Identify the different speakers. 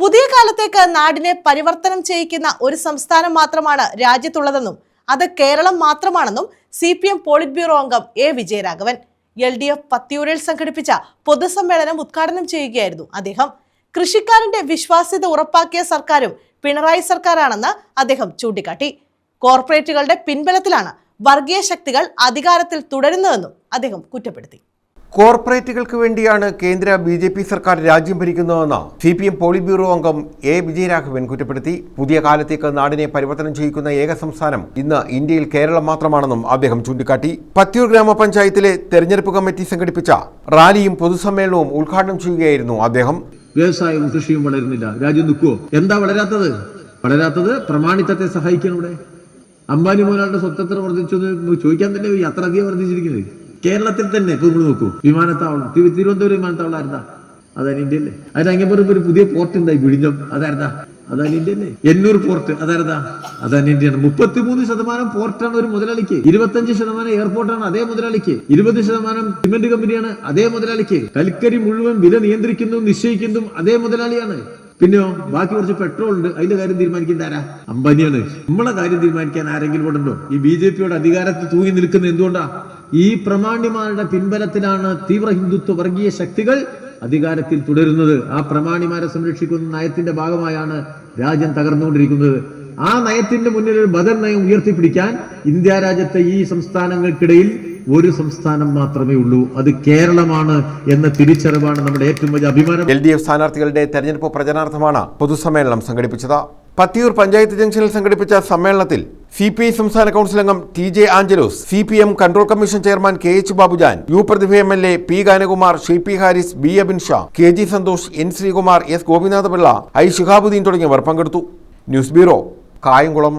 Speaker 1: പുതിയ കാലത്തേക്ക് നാടിനെ പരിവർത്തനം ചെയ്യിക്കുന്ന ഒരു സംസ്ഥാനം മാത്രമാണ് രാജ്യത്തുള്ളതെന്നും അത് കേരളം മാത്രമാണെന്നും C P M polit bureau അംഗം A Vijayaraghavan. L D F പത്തിയൂരിൽ സംഘടിപ്പിച്ച പൊതുസമ്മേളനം ഉദ്ഘാടനം ചെയ്യുകയായിരുന്നു അദ്ദേഹം. കൃഷിക്കാരന്റെ വിശ്വാസ്യത ഉറപ്പാക്കിയ സർക്കാരും പിണറായി സർക്കാരാണെന്ന് അദ്ദേഹം ചൂണ്ടിക്കാട്ടി. കോർപ്പറേറ്റുകളുടെ പിൻബലത്തിലാണ് വർഗീയ ശക്തികൾ അധികാരത്തിൽ തുടരുന്നതെന്നും അദ്ദേഹം കുറ്റപ്പെടുത്തി.
Speaker 2: കോർപ്പറേറ്റുകൾക്ക് വേണ്ടിയാണ് കേന്ദ്ര ബി ജെ പി സർക്കാർ രാജ്യം ഭരിക്കുന്നതെന്ന് C P M polit bureau അംഗം എ വിജയരാഘവൻ കുറ്റപ്പെടുത്തി. പുതിയ കാലത്തേക്ക് നാടിനെ പരിവർത്തനം ചെയ്യിക്കുന്ന ഏക സംസ്ഥാനം ഇന്ന് ഇന്ത്യയിൽ കേരളം മാത്രമാണെന്നും അദ്ദേഹം ചൂണ്ടിക്കാട്ടി. പത്തിയൂർ ഗ്രാമപഞ്ചായത്തിലെ തെരഞ്ഞെടുപ്പ് കമ്മിറ്റി സംഘടിപ്പിച്ച റാലിയും പൊതുസമ്മേളനവും ഉദ്ഘാടനം ചെയ്യുകയായിരുന്നു അദ്ദേഹം.
Speaker 3: വ്യവസായവും കൃഷിയും വളരുന്നില്ല. രാജ്യം നിൽക്കുവോ? എന്താ വളരാത്തത്? വളരാത്തത് പ്രമാണിത്തത്തെ സഹായിക്കണം ഇവിടെ. അംബാനി മുതലാളുടെ സ്വത്ത് എത്ര വർദ്ധിച്ചു ചോദിക്കാൻ തന്നെ. അത്ര അധികം വർദ്ധിച്ചിരിക്കുന്നത്. കേരളത്തിൽ തന്നെ ഇപ്പൊ നിങ്ങൾ നോക്കൂ. വിമാനത്താവളം. തിരു- തിരുവനന്തപുരം വിമാനത്താവളം അതാണ് ഇന്ത്യ അല്ലേ അതിനങ്ങപ്പുറം ഒരു പുതിയ പോർട്ട് ഉണ്ടായി വിഴിഞ്ഞം. അതായിരുന്നാ അതാണ് ഇന്ത്യ അല്ലേ എന്നൂർ പോർട്ട് അതായിരുന്നാ അതാണ് ഇന്ത്യയാണ് മുപ്പത്തിമൂന്ന് ശതമാനം പോർട്ടാണ് ഒരു മുതലാളിക്ക്. ഇരുപത്തഞ്ച് ശതമാനം എയർപോർട്ടാണ് അതേ മുതലാളിക്ക്. ഇരുപത് ശതമാനം സിമെന്റ് കമ്പനിയാണ് അതേ മുതലാളിക്ക്. കൽക്കരി മുഴുവൻ വില നിയന്ത്രിക്കുന്നു നിശ്ചയിക്കുന്നതും അതേ മുതലാളിയാണ്. പിന്നെയോ ബാക്കി കുറച്ച് പെട്രോൾ ഉണ്ട്. അതിന്റെ കാര്യം തീരുമാനിക്കുന്ന ആരാ? അംബാനിയാണ്. നമ്മളെ കാര്യം തീരുമാനിക്കാൻ ആരെങ്കിലും ഉണ്ടോ? ഈ ബി ജെ പിയുടെ അധികാരത്തിൽ തൂങ്ങി നിൽക്കുന്ന എന്തുകൊണ്ടാ? ഈ പ്രമാണിമാരുടെ പിൻബലത്തിലാണ് തീവ്ര ഹിന്ദുത്വ വർഗീയ ശക്തികൾ അധികാരത്തിൽ തുടരുന്നത്. ആ പ്രമാണിമാരെ സംരക്ഷിക്കുന്ന നയത്തിന്റെ ഭാഗമായാണ് രാജ്യം തകർന്നുകൊണ്ടിരിക്കുന്നത്. ആ നയത്തിന്റെ മുന്നിൽ ഒരു ബദൽ നയം ഉയർത്തിപ്പിടിക്കാൻ ഇന്ത്യ രാജ്യത്തെ ഈ സംസ്ഥാനങ്ങൾക്കിടയിൽ ഒരു സംസ്ഥാനം മാത്രമേ ഉള്ളൂ. അത് കേരളമാണ് എന്ന തിരിച്ചറിവാണ് നമ്മുടെ ഏറ്റവും വലിയ അഭിമാനം.
Speaker 2: എൽ ഡി എഫ് സ്ഥാനാർത്ഥികളുടെ തെരഞ്ഞെടുപ്പ് പ്രചരണാർത്ഥമാണ് പൊതുസമ്മേളനം സംഘടിപ്പിച്ചത്. പത്തിയൂർ പഞ്ചായത്ത് ജംഗ്ഷനിൽ സംഘടിപ്പിച്ച സമ്മേളനത്തിൽ സി പി ഐ സംസ്ഥാന കൗൺസിൽ അംഗം T J Angelos C P M control commission chairman K H Babujan U Prathibha M L A P Ganakumar Xi P Haris B Abin Shah K G Santhosh N Sreekumar S Gopinathapillai I Shihabuddin തുടങ്ങിയവർ പങ്കെടുത്തു. News bureau Kayamkulam.